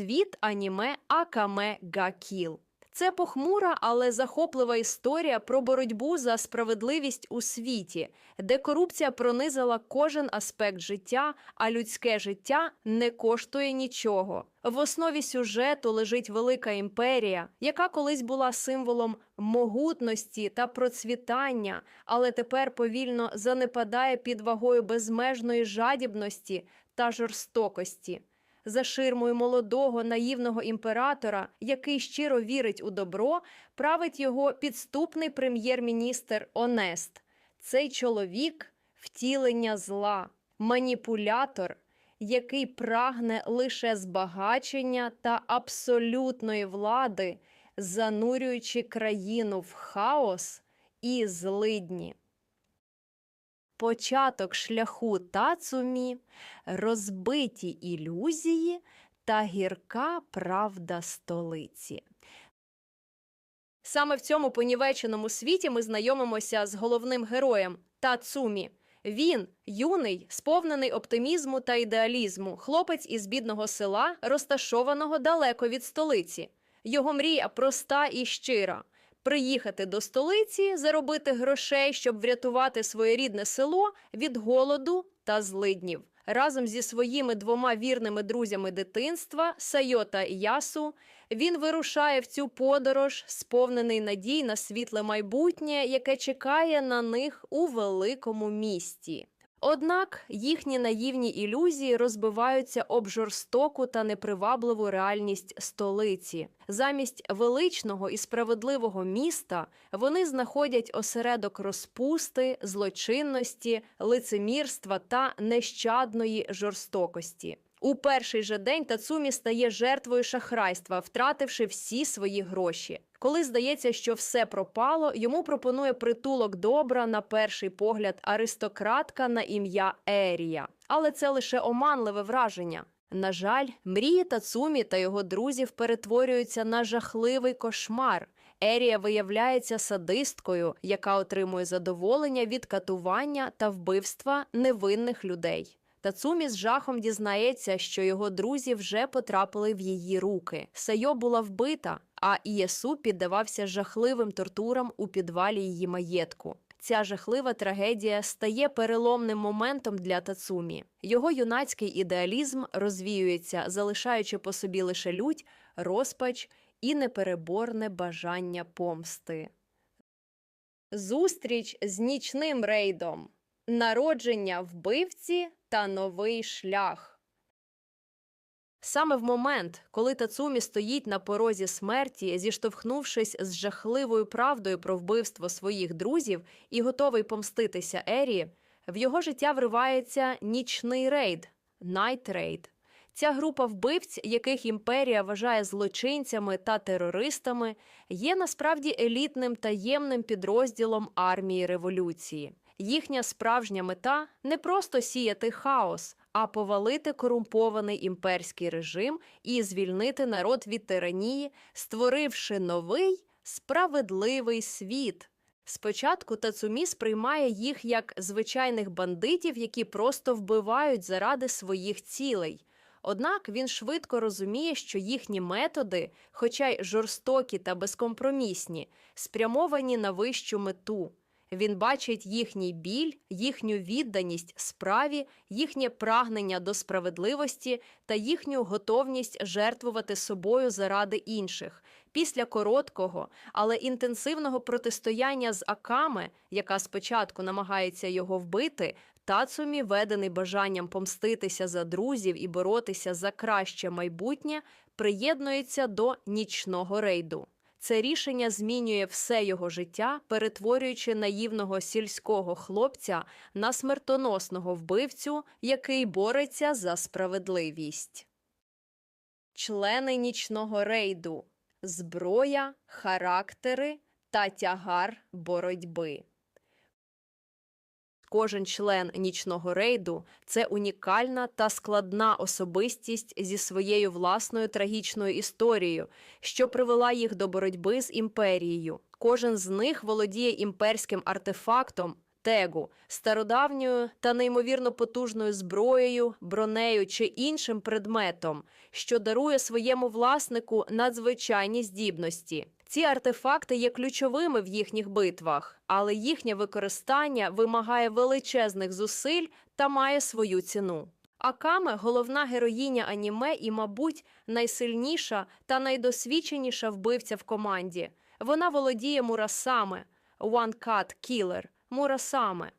світ аніме Акаме Га Кіл. Це похмура, але захоплива історія про боротьбу за справедливість у світі, де корупція пронизала кожен аспект життя, а людське життя не коштує нічого. В основі сюжету лежить велика імперія, яка колись була символом могутності та процвітання, але тепер повільно занепадає під вагою безмежної жадібності та жорстокості за ширмою молодого наївного імператора, який щиро вірить у добро, править його підступний прем'єр-міністр Онест. Цей чоловік втілення зла, маніпулятор, який прагне лише збагачення та абсолютної влади, занурюючи країну в хаос і злидні. Початок шляху Тацумі, розбиті ілюзії та гірка правда столиці. Саме в цьому понівеченому світі ми знайомимося з головним героєм Тацумі. Він юний, сповнений оптимізму та ідеалізму, хлопець із бідного села, розташованого далеко від столиці. Його мрія проста і щира приїхати до столиці, заробити грошей, щоб врятувати своє рідне село від голоду та злиднів. Разом зі своїми двома вірними друзями дитинства Сайо та Ясу він вирушає в цю подорож, сповнений надій на світле майбутнє, яке чекає на них у великому місті. Однак їхні наївні ілюзії розбиваються об жорстоку та непривабливу реальність столиці. Замість величного і справедливого міста вони знаходять осередок розпусти, злочинності, лицемірства та нещадної жорстокості. У перший же день Тацумі стає жертвою шахрайства, втративши всі свої гроші. Коли здається, що все пропало, йому пропонує притулок добра на перший погляд аристократка на ім'я Ерія. Але це лише оманливе враження. На жаль, мрії Тацумі та його друзів перетворюються на жахливий кошмар. Ерія виявляється садисткою, яка отримує задоволення від катування та вбивства невинних людей. Тацумі з жахом дізнається, що його друзі вже потрапили в її руки. Сайо була вбита, а Ієсу піддавався жахливим тортурам у підвалі її маєтку. Ця жахлива трагедія стає переломним моментом для Тацумі. Його юнацький ідеалізм розвіюється, залишаючи по собі лише лють, розпач і непереборне бажання помсти. Зустріч з нічним рейдом. Народження вбивці та новий шлях. Саме в момент, коли Тацумі стоїть на порозі смерті, зіштовхнувшись з жахливою правдою про вбивство своїх друзів і готовий помститися Ері, в його життя вривається нічний рейд Найт Рейд. Ця група вбивць, яких імперія вважає злочинцями та терористами, є насправді елітним таємним підрозділом армії революції. Їхня справжня мета не просто сіяти хаос, а повалити корумпований імперський режим і звільнити народ від тиранії, створивши новий справедливий світ. Спочатку Тацумі сприймає їх як звичайних бандитів, які просто вбивають заради своїх цілей. Однак він швидко розуміє, що їхні методи, хоча й жорстокі та безкомпромісні, спрямовані на вищу мету. Він бачить їхній біль, їхню відданість справі, їхнє прагнення до справедливості та їхню готовність жертвувати собою заради інших. Після короткого, але інтенсивного протистояння з Акаме, яка спочатку намагається його вбити, Тацумі, ведений бажанням помститися за друзів і боротися за краще майбутнє, приєднується до нічного рейду. Це рішення змінює все його життя, перетворюючи наївного сільського хлопця на смертоносного вбивцю, який бореться за справедливість. Члени нічного рейду зброя, характери та тягар боротьби. Кожен член нічного рейду це унікальна та складна особистість зі своєю власною трагічною історією, що привела їх до боротьби з імперією. Кожен з них володіє імперським артефактом тегу стародавньою та неймовірно потужною зброєю, бронею чи іншим предметом, що дарує своєму власнику надзвичайні здібності. Ці артефакти є ключовими в їхніх битвах, але їхнє використання вимагає величезних зусиль та має свою ціну. Акаме головна героїня аніме і, мабуть, найсильніша та найдосвідченіша вбивця в команді. Вона володіє мурасами One Cut Killer мурасами,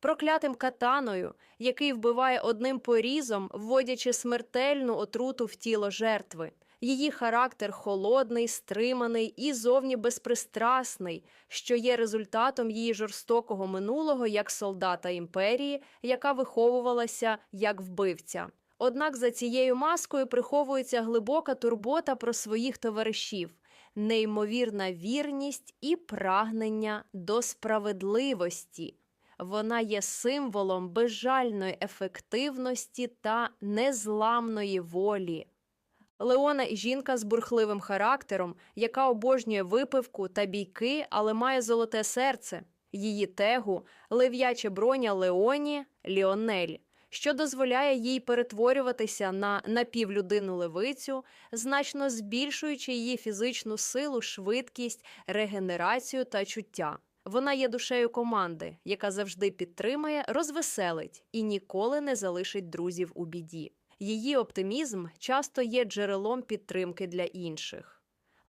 проклятим катаною, який вбиває одним порізом, вводячи смертельну отруту в тіло жертви. Її характер холодний, стриманий і зовні безпристрасний, що є результатом її жорстокого минулого як солдата імперії, яка виховувалася як вбивця. Однак за цією маскою приховується глибока турбота про своїх товаришів, неймовірна вірність і прагнення до справедливості. Вона є символом безжальної ефективності та незламної волі. Леона жінка з бурхливим характером, яка обожнює випивку та бійки, але має золоте серце. Її тегу лев'яче броня Леоні Ліонель, що дозволяє їй перетворюватися на напівлюдину левицю, значно збільшуючи її фізичну силу, швидкість, регенерацію та чуття. Вона є душею команди, яка завжди підтримує, розвеселить і ніколи не залишить друзів у біді. Її оптимізм часто є джерелом підтримки для інших.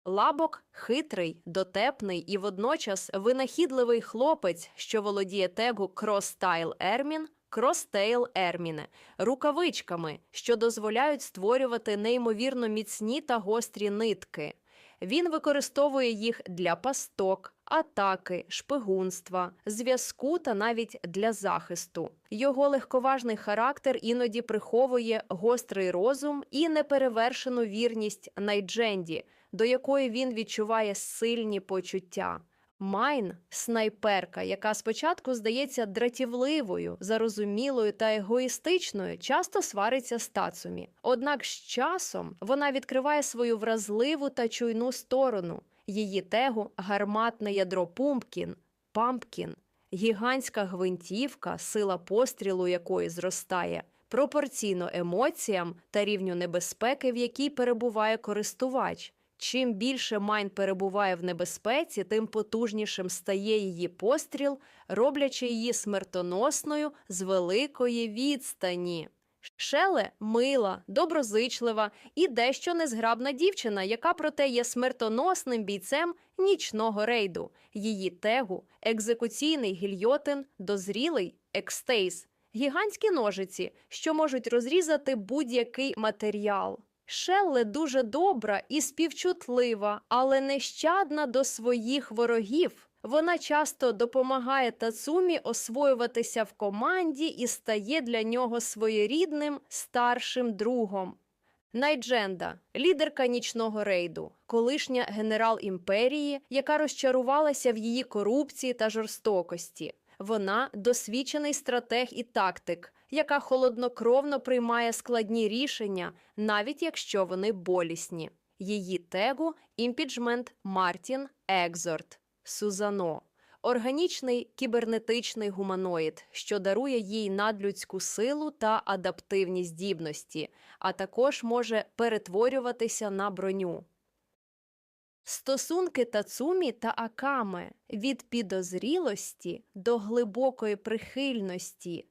Лабок хитрий, дотепний і водночас винахідливий хлопець, що володіє тегу Кростайл Ермін, Кростейл Ерміне, рукавичками, що дозволяють створювати неймовірно міцні та гострі нитки. Він використовує їх для пасток, атаки, шпигунства, зв'язку та навіть для захисту. Його легковажний характер іноді приховує гострий розум і неперевершену вірність Найдженді, до якої він відчуває сильні почуття. Майн снайперка, яка спочатку здається дратівливою, зарозумілою та егоїстичною, часто свариться з Тацумі. Однак з часом вона відкриває свою вразливу та чуйну сторону. Її тегу гарматне ядро Пумпкін, Пампкін, гігантська гвинтівка, сила пострілу якої зростає, пропорційно емоціям та рівню небезпеки, в якій перебуває користувач. Чим більше майн перебуває в небезпеці, тим потужнішим стає її постріл, роблячи її смертоносною з великої відстані. Шеле мила, доброзичлива і дещо незграбна дівчина, яка проте є смертоносним бійцем нічного рейду. Її тегу, екзекуційний гільйотин, дозрілий екстейс, гігантські ножиці, що можуть розрізати будь-який матеріал. Шелле дуже добра і співчутлива, але нещадна до своїх ворогів. Вона часто допомагає Тацумі освоюватися в команді і стає для нього своєрідним старшим другом. Найдженда, лідерка нічного рейду, колишня генерал імперії, яка розчарувалася в її корупції та жорстокості. Вона досвідчений стратег і тактик, яка холоднокровно приймає складні рішення, навіть якщо вони болісні. Її тегу імпіджмент Мартін Екзорт Сузано. Органічний кібернетичний гуманоїд, що дарує їй надлюдську силу та адаптивні здібності, а також може перетворюватися на броню. Стосунки Тацумі та Акаме від підозрілості до глибокої прихильності.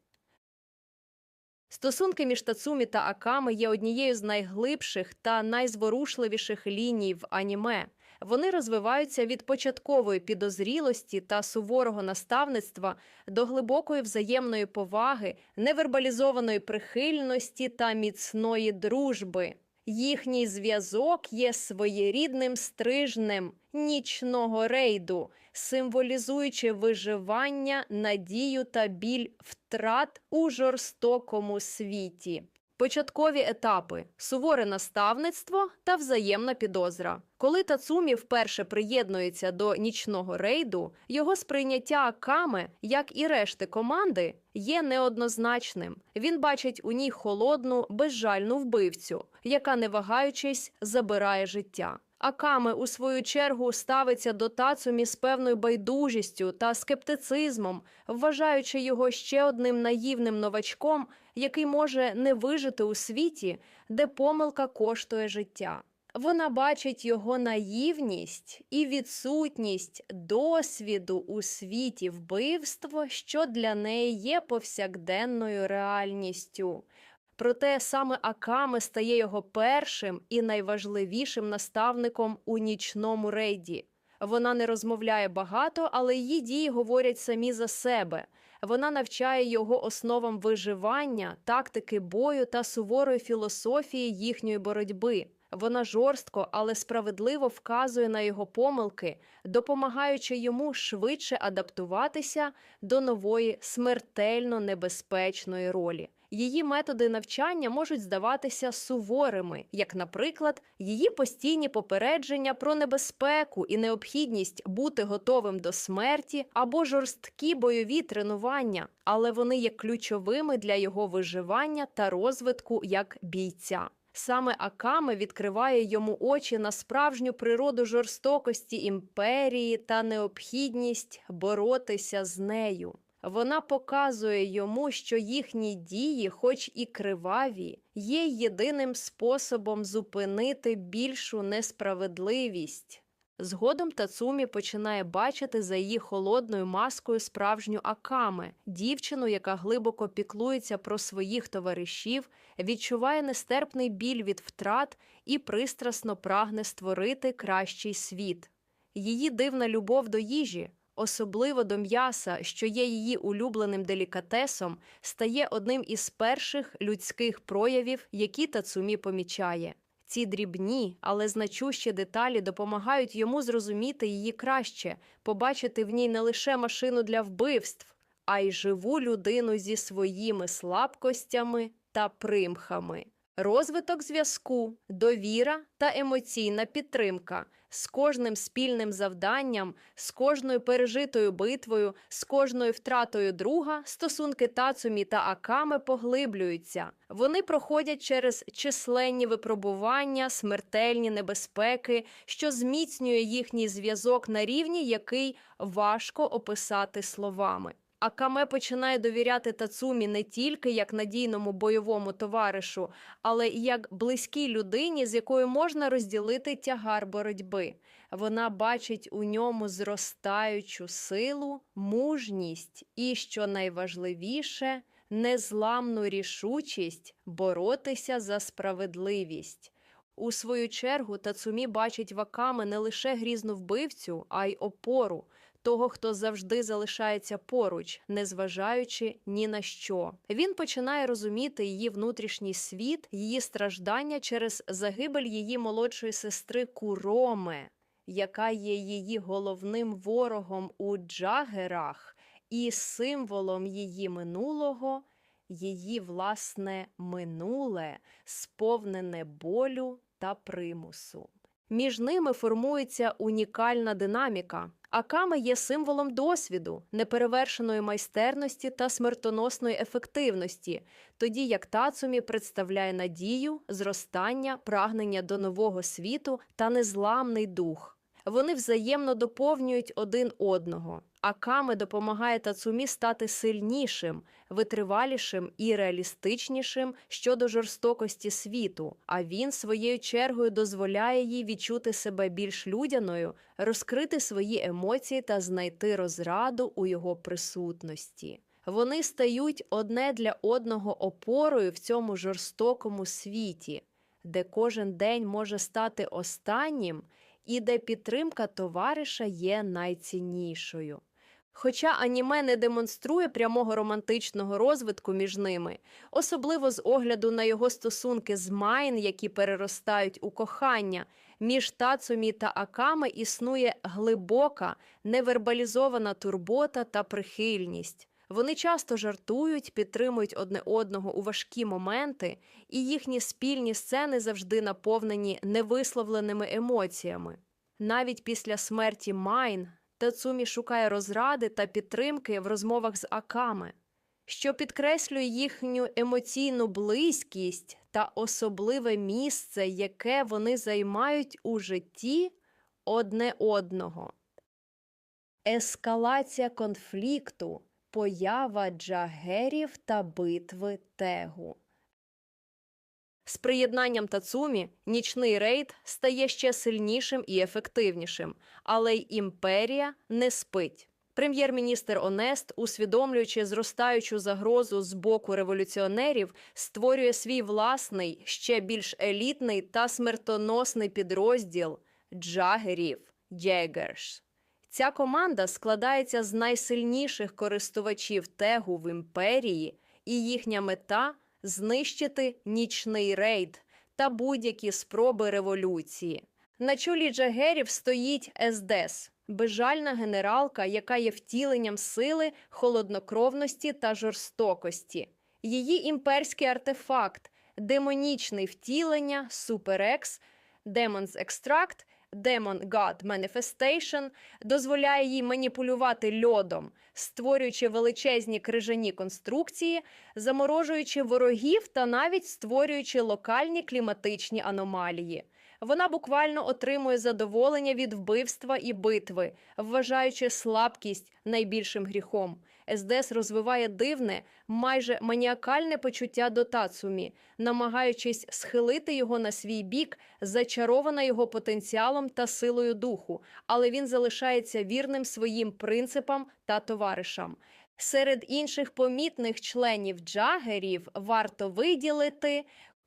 Стосунки між Тацумі та Акаме є однією з найглибших та найзворушливіших ліній в аніме. Вони розвиваються від початкової підозрілості та суворого наставництва до глибокої взаємної поваги, невербалізованої прихильності та міцної дружби. Їхній зв'язок є своєрідним стрижнем нічного рейду, символізуючи виживання, надію та біль втрат у жорстокому світі. Початкові етапи суворе наставництво та взаємна підозра. Коли Тацумі вперше приєднується до нічного рейду, його сприйняття Акаме, як і решти команди, є неоднозначним. Він бачить у ній холодну, безжальну вбивцю, яка, не вагаючись, забирає життя. Акаме, у свою чергу, ставиться до Тацумі з певною байдужістю та скептицизмом, вважаючи його ще одним наївним новачком, який може не вижити у світі, де помилка коштує життя. Вона бачить його наївність і відсутність досвіду у світі вбивство, що для неї є повсякденною реальністю. Проте саме Акаме стає його першим і найважливішим наставником у нічному рейді. Вона не розмовляє багато, але її дії говорять самі за себе. Вона навчає його основам виживання, тактики бою та суворої філософії їхньої боротьби. Вона жорстко, але справедливо вказує на його помилки, допомагаючи йому швидше адаптуватися до нової смертельно небезпечної ролі. Її методи навчання можуть здаватися суворими, як, наприклад, її постійні попередження про небезпеку і необхідність бути готовим до смерті або жорсткі бойові тренування, але вони є ключовими для його виживання та розвитку як бійця. Саме Акаме відкриває йому очі на справжню природу жорстокості імперії та необхідність боротися з нею. Вона показує йому, що їхні дії, хоч і криваві, є єдиним способом зупинити більшу несправедливість. Згодом Тацумі починає бачити за її холодною маскою справжню Акаме, дівчину, яка глибоко піклується про своїх товаришів, відчуває нестерпний біль від втрат і пристрасно прагне створити кращий світ. Її дивна любов до їжі, особливо до м'яса, що є її улюбленим делікатесом, стає одним із перших людських проявів, які Тацумі помічає. Ці дрібні, але значущі деталі допомагають йому зрозуміти її краще, побачити в ній не лише машину для вбивств, а й живу людину зі своїми слабкостями та примхами. Розвиток зв'язку, довіра та емоційна підтримка з кожним спільним завданням, з кожною пережитою битвою, з кожною втратою друга стосунки Тацумі та Акаме поглиблюються. Вони проходять через численні випробування, смертельні небезпеки, що зміцнює їхній зв'язок на рівні, який важко описати словами. Акаме починає довіряти Тацумі не тільки як надійному бойовому товаришу, але й як близькій людині, з якою можна розділити тягар боротьби. Вона бачить у ньому зростаючу силу, мужність і, що найважливіше, незламну рішучість боротися за справедливість. У свою чергу Тацумі бачить в Акаме не лише грізну вбивцю, а й опору того, хто завжди залишається поруч, незважаючи ні на що. Він починає розуміти її внутрішній світ, її страждання через загибель її молодшої сестри Куроме, яка є її головним ворогом у Джагерах і символом її минулого. Її власне минуле, сповнене болю та примусу. Між ними формується унікальна динаміка. Акаме є символом досвіду, неперевершеної майстерності та смертоносної ефективності, тоді як Тацумі представляє надію, зростання, прагнення до нового світу та незламний дух. Вони взаємно доповнюють один одного. Акаме допомагає Тацумі стати сильнішим, витривалішим і реалістичнішим щодо жорстокості світу. А він своєю чергою дозволяє їй відчути себе більш людяною, розкрити свої емоції та знайти розраду у його присутності. Вони стають одне для одного опорою в цьому жорстокому світі, де кожен день може стати останнім і де підтримка товариша є найціннішою. Хоча аніме не демонструє прямого романтичного розвитку між ними, особливо з огляду на його стосунки з Майн, які переростають у кохання, між Тацумі та Акаме існує глибока, невербалізована турбота та прихильність. Вони часто жартують, підтримують одне одного у важкі моменти, і їхні спільні сцени завжди наповнені невисловленими емоціями. Навіть після смерті Майн Тацумі шукає розради та підтримки в розмовах з Акаме. що підкреслює їхню емоційну близькість та особливе місце, яке вони займають у житті одне одного. Ескалація конфлікту, поява джагерів та битви тегу. З приєднанням Тацумі нічний рейд стає ще сильнішим і ефективнішим, але й імперія не спить. Прем'єр-міністр Онест, усвідомлюючи зростаючу загрозу з боку революціонерів, створює свій власний, ще більш елітний та смертоносний підрозділ джагерів Джегерш. Ця команда складається з найсильніших користувачів тегу в імперії, і їхня мета знищити нічний рейд та будь-які спроби революції. На чолі джагерів стоїть СДС – безжальна генералка, яка є втіленням сили, холоднокровності та жорстокості. Її імперський артефакт демонічний втілення Суперекс, Extract, Demon God Manifestation дозволяє їй маніпулювати льодом, створюючи величезні крижані конструкції, заморожуючи ворогів та навіть створюючи локальні кліматичні аномалії. Вона буквально отримує задоволення від вбивства і битви, вважаючи слабкість найбільшим гріхом. СДС розвиває дивне, майже маніакальне почуття до Тацумі, намагаючись схилити його на свій бік, зачарована його потенціалом та силою духу, але він залишається вірним своїм принципам та товаришам. Серед інших помітних членів джагерів варто виділити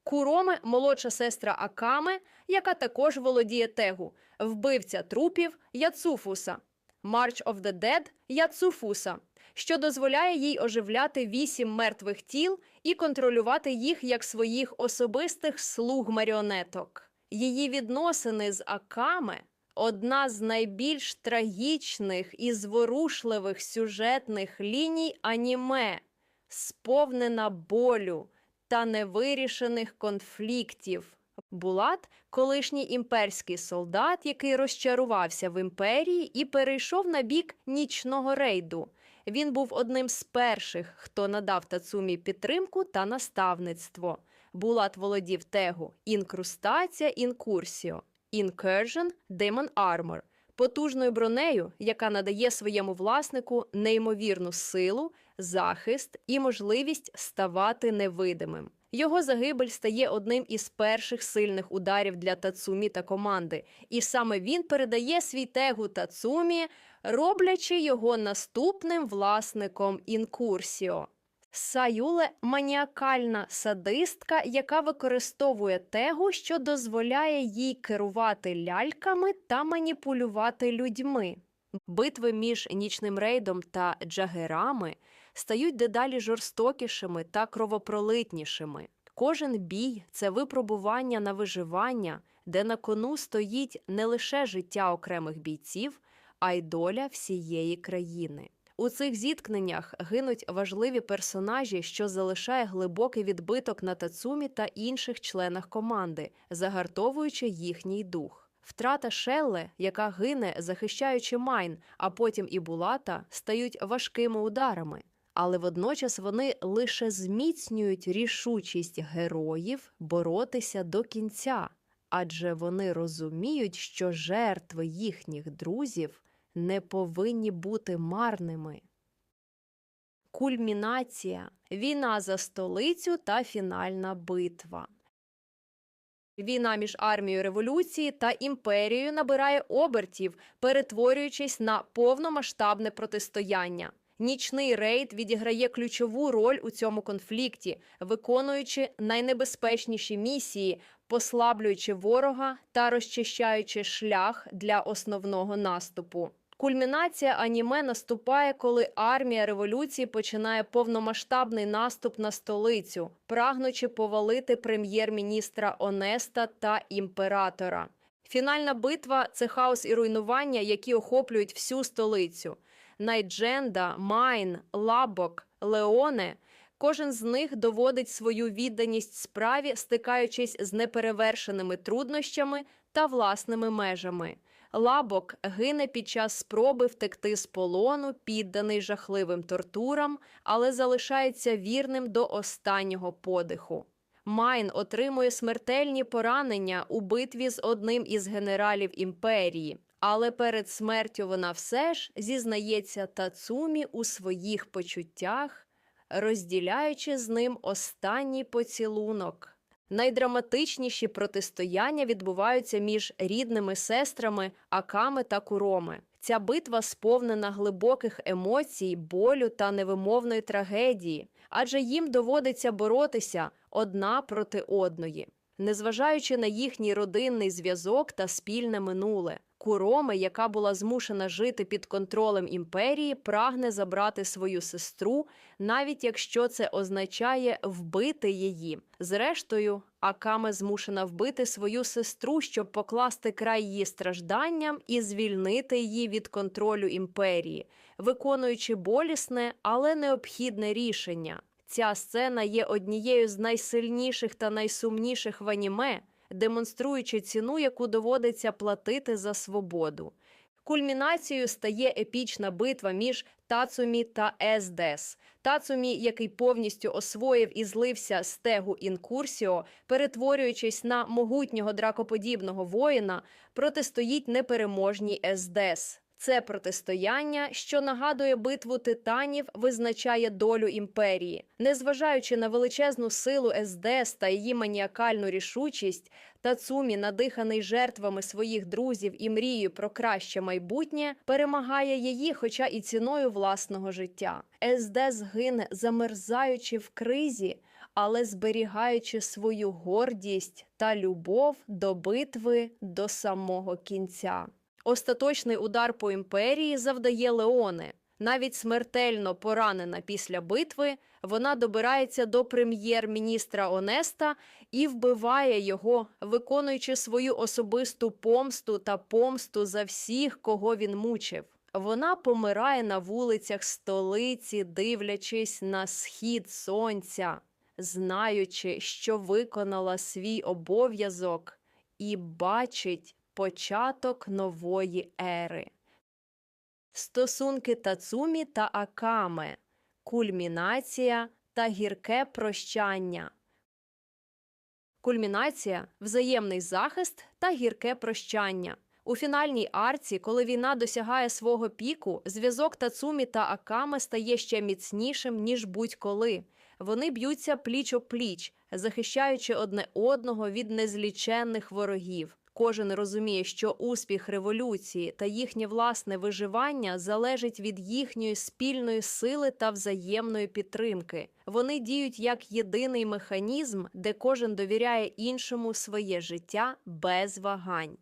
Куроме, молодша сестра Акаме, яка також володіє тегу, вбивця трупів Яцуфуса, March of the Dead Яцуфуса, що дозволяє їй оживляти вісім мертвих тіл і контролювати їх як своїх особистих слуг маріонеток. Її відносини з Акаме одна з найбільш трагічних і зворушливих сюжетних ліній аніме, сповнена болю та невирішених конфліктів. Булат колишній імперський солдат, який розчарувався в імперії і перейшов на бік нічного рейду. Він був одним з перших, хто надав Тацумі підтримку та наставництво. Булат володів тегу інкрустація інкурсіо, інкержен демон армор, потужною бронею, яка надає своєму власнику неймовірну силу, захист і можливість ставати невидимим. Його загибель стає одним із перших сильних ударів для Тацумі та команди, і саме він передає свій тегу Тацумі, роблячи його наступним власником інкурсіо. Саюле маніакальна садистка, яка використовує тегу, що дозволяє їй керувати ляльками та маніпулювати людьми. Битви між нічним рейдом та джагерами стають дедалі жорстокішими та кровопролитнішими. Кожен бій це випробування на виживання, де на кону стоїть не лише життя окремих бійців, а й доля всієї країни. У цих зіткненнях гинуть важливі персонажі, що залишає глибокий відбиток на Тацумі та інших членах команди, загартовуючи їхній дух. Втрата Шелле, яка гине, захищаючи Майн, а потім і Булата, стають важкими ударами. Але водночас вони лише зміцнюють рішучість героїв боротися до кінця, адже вони розуміють, що жертви їхніх друзів не повинні бути марними. Кульмінація війна за столицю та фінальна битва. Війна між армією революції та імперією набирає обертів, перетворюючись на повномасштабне протистояння. Нічний рейд відіграє ключову роль у цьому конфлікті, виконуючи найнебезпечніші місії, послаблюючи ворога та розчищаючи шлях для основного наступу. Кульмінація аніме наступає, коли армія революції починає повномасштабний наступ на столицю, прагнучи повалити прем'єр-міністра Онеста та імператора. Фінальна битва це хаос і руйнування, які охоплюють всю столицю. Найдженда, Майн, Лабок, Леоне. Кожен з них доводить свою відданість справі, стикаючись з неперевершеними труднощами та власними межами. Лабок гине під час спроби втекти з полону, підданий жахливим тортурам, але залишається вірним до останнього подиху. Майн отримує смертельні поранення у битві з одним із генералів імперії, але перед смертю вона все ж зізнається Тацумі у своїх почуттях, розділяючи з ним останній поцілунок. Найдраматичніші протистояння відбуваються між рідними сестрами Аками та Куроми. Ця битва сповнена глибоких емоцій, болю та невимовної трагедії, адже їм доводиться боротися одна проти одної, незважаючи на їхній родинний зв'язок та спільне минуле. Куроми, яка була змушена жити під контролем імперії, прагне забрати свою сестру, навіть якщо це означає вбити її. Зрештою, Акаме змушена вбити свою сестру, щоб покласти край її стражданням і звільнити її від контролю імперії, виконуючи болісне, але необхідне рішення. Ця сцена є однією з найсильніших та найсумніших в аніме, демонструючи ціну, яку доводиться платити за свободу. Кульмінацією стає епічна битва між Тацумі та Ездес. Тацумі, який повністю освоїв і злився з тегу інкурсіо, перетворюючись на могутнього дракоподібного воїна, протистоїть непереможній Ездес. Це протистояння, що нагадує битву титанів, визначає долю імперії. Незважаючи на величезну силу СДС та її маніакальну рішучість, Тацумі, надиханий жертвами своїх друзів і мрією про краще майбутнє, перемагає її, хоча і ціною власного життя. СД згине, замерзаючи в кризі, але зберігаючи свою гордість та любов до битви до самого кінця. Остаточний удар по імперії завдає Леоне. Навіть смертельно поранена після битви, вона добирається до прем'єр-міністра Онеста і вбиває його, виконуючи свою особисту помсту та помсту за всіх, кого він мучив. Вона помирає на вулицях столиці, дивлячись на схід сонця, знаючи, що виконала свій обов'язок, і бачить початок нової ери. Стосунки Тацумі та Акаме, кульмінація та гірке прощання. Кульмінація взаємний захист та гірке прощання. У фінальній арці, коли війна досягає свого піку, зв'язок Тацумі та Акаме стає ще міцнішим, ніж будь-коли. Вони б'ються пліч о пліч, захищаючи одне одного від незліченних ворогів. Кожен розуміє, що успіх революції та їхнє власне виживання залежить від їхньої спільної сили та взаємної підтримки. Вони діють як єдиний механізм, де кожен довіряє іншому своє життя без вагань.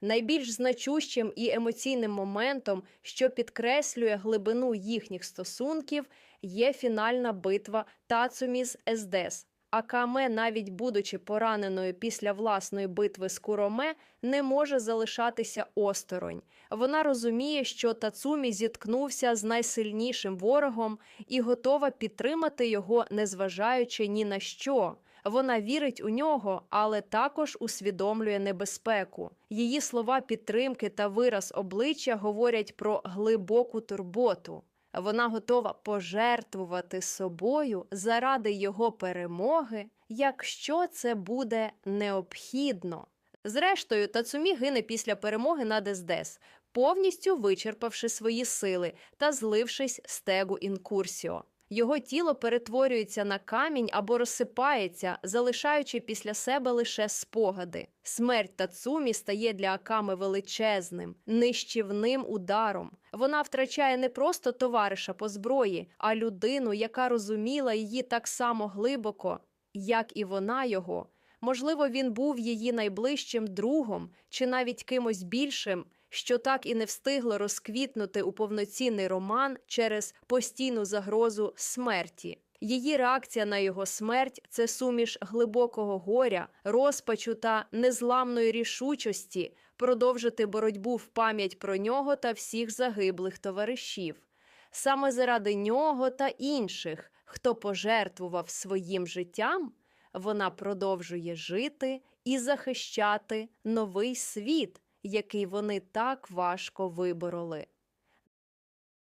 Найбільш значущим і емоційним моментом, що підкреслює глибину їхніх стосунків, є фінальна битва Тацумі з Ездес. Акаме, навіть будучи пораненою після власної битви з Куроме, не може залишатися осторонь. Вона розуміє, що Тацумі зіткнувся з найсильнішим ворогом і готова підтримати його, незважаючи ні на що. Вона вірить у нього, але також усвідомлює небезпеку. Її слова підтримки та вираз обличчя говорять про глибоку турботу. Вона готова пожертвувати собою заради його перемоги, якщо це буде необхідно. Зрештою, Тацумі гине після перемоги над Ездес, повністю вичерпавши свої сили та злившись з тегу інкурсіо. Його тіло перетворюється на камінь або розсипається, залишаючи після себе лише спогади. Смерть Тацумі стає для Аками величезним, нищівним ударом. Вона втрачає не просто товариша по зброї, а людину, яка розуміла її так само глибоко, як і вона його. Можливо, він був її найближчим другом чи навіть кимось більшим що так і не встигло розквітнути у повноцінний роман через постійну загрозу смерті. Її реакція на його смерть це суміш глибокого горя, розпачу та незламної рішучості продовжити боротьбу в пам'ять про нього та всіх загиблих товаришів. Саме заради нього та інших, хто пожертвував своїм життям, вона продовжує жити і захищати новий світ, який вони так важко вибороли.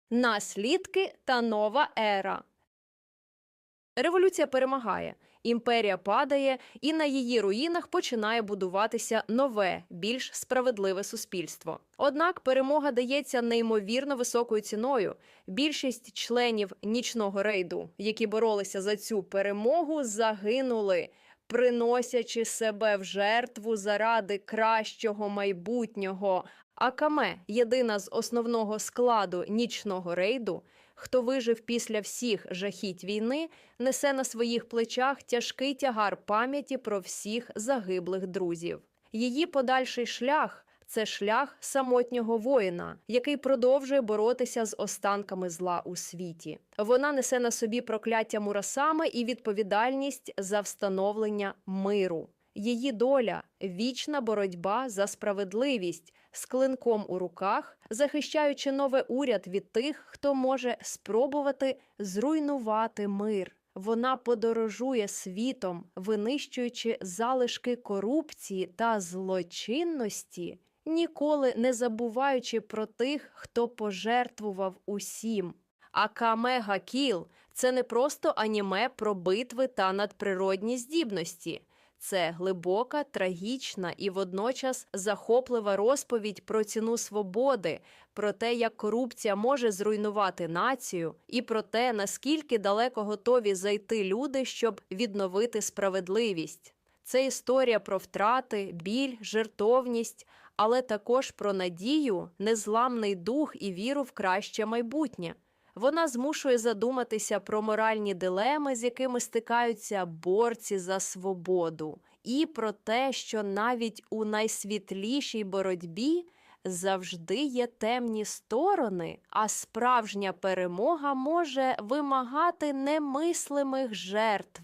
Наслідки та нова ера. Революція перемагає, імперія падає, і на її руїнах починає будуватися нове, більш справедливе суспільство. Однак перемога дається неймовірно високою ціною. Більшість членів нічного рейду, які боролися за цю перемогу, загинули, приносячи себе в жертву заради кращого майбутнього. Акаме, єдина з основного складу нічного рейду, хто вижив після всіх жахіть війни, несе на своїх плечах тяжкий тягар пам'яті про всіх загиблих друзів. Її подальший шлях це шлях самотнього воїна, який продовжує боротися з останками зла у світі. Вона несе на собі прокляття Мурасами і відповідальність за встановлення миру. Її доля вічна боротьба за справедливість з клинком у руках, захищаючи новий уряд від тих, хто може спробувати зруйнувати мир. Вона подорожує світом, винищуючи залишки корупції та злочинності, ніколи не забуваючи про тих, хто пожертвував усім. А Камега Кіл це не просто аніме про битви та надприродні здібності. Це глибока, трагічна і водночас захоплива розповідь про ціну свободи, про те, як корупція може зруйнувати націю, і про те, наскільки далеко готові зайти люди, щоб відновити справедливість. Це історія про втрати, біль, жертовність, але також про надію, незламний дух і віру в краще майбутнє. Вона змушує задуматися про моральні дилеми, з якими стикаються борці за свободу, і про те, що навіть у найсвітлішій боротьбі завжди є темні сторони, а справжня перемога може вимагати немислимих жертв.